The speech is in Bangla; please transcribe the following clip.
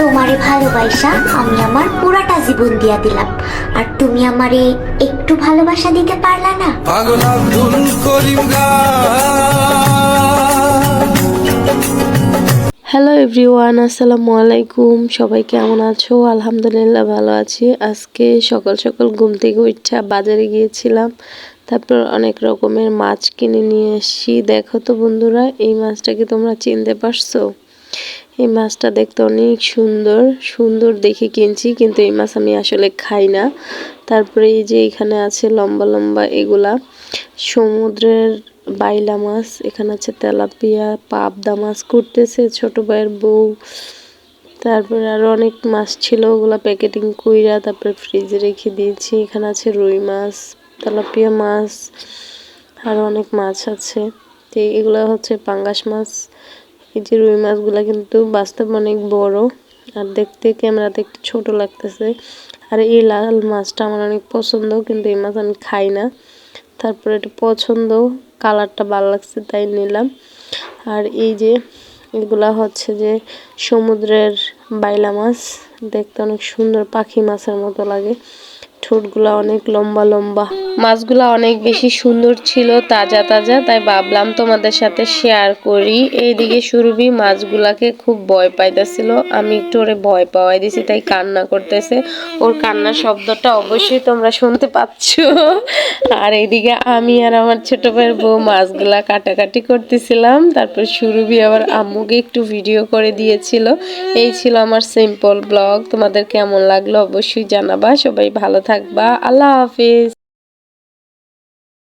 তোমারে ভালোবাসা আমি আমার পুরাটা জীবন দিয়া দিলাম। আর তুমি আমারে একটু ভালোবাসা দিতে পারলা না? পাগল আব্দুল করিম হ্যালো এভরিওয়ান আসসালামু আলাইকুম। সবাই কেমন আছো? আলহামদুলিল্লাহ ভালো আছি। আজকে সকাল সকাল ঘুম থেকে উঠা বাজারে গিয়েছিলাম। তারপর অনেক রকমের মাছ কিনে নিয়ে এসেছি দেখো তো বন্ধুরা এই মাছটাকে তোমরা চিনতে পারছ? এই মাছটা দেখতে অনেক সুন্দর সুন্দর দেখে কিনছি, কিন্তু এই মাছ আমি আসলে খাই না। তারপরে এই যে এখানে আছে লম্বা লম্বা এগুলা, সমুদ্রের বাইলা মাছ, এখানে আছে তেলাপিয়া, পাবদা মাছ করতেছে ছোট ভাইয়ের বউ। তারপরে আরও অনেক মাছ ছিল, ওগুলা প্যাকেটিং কইরা তারপরে ফ্রিজে রেখে দিয়েছি। এখানে আছে রুই মাছ, তেলাপিয়া মাছ আরও অনেক মাছ আছে। তো এগুলো হচ্ছে পাঙ্গাস মাছ। এই যে রুই মাছগুলা কিন্তু বাস্তব অনেক বড় আর দেখতে, ক্যামেরাতে একটু ছোট লাগতেছে। আর এই লাল মাছটা আমার অনেক পছন্দ, কিন্তু এই মাছ আমি খাই না। তারপরে এটা পছন্দ, কালারটা ভালো লাগছে তাই নিলাম। আর এই যে, এগুলা হচ্ছে যে সমুদ্রের বাইলা মাছ, দেখতে অনেক সুন্দর পাখি মাছের মতো লাগে। ঠোঁটগুলা অনেক লম্বা লম্বা। মাছগুলা অনেক বেশি সুন্দর ছিল, তাজা তাজা। তাই ভাবলাম তোমাদের সাথে শেয়ার করি। এইদিকে সুরভি মাছগুলাকে খুব ভয় পাইতেছিল। আমি একটু ওরে ভয় পাওয়াই দিছি, তাই কান্না করতেছে। ওর কান্নার শব্দটা অবশ্যই তোমরা শুনতে পাচ্ছ। আর এইদিকে আমি আর আমার ছোট ভাইয়ের বউ মাছগুলা কাটাকাটি করতেছিলাম। তারপর সুরভি আবার আম্মুকে একটু ভিডিও করে দিয়েছিল। এই ছিল আমার সিম্পল ব্লগ তোমাদের কেমন লাগল অবশ্যই জানাবা। সবাই ভালো থাকবা আল্লাহ হাফিজ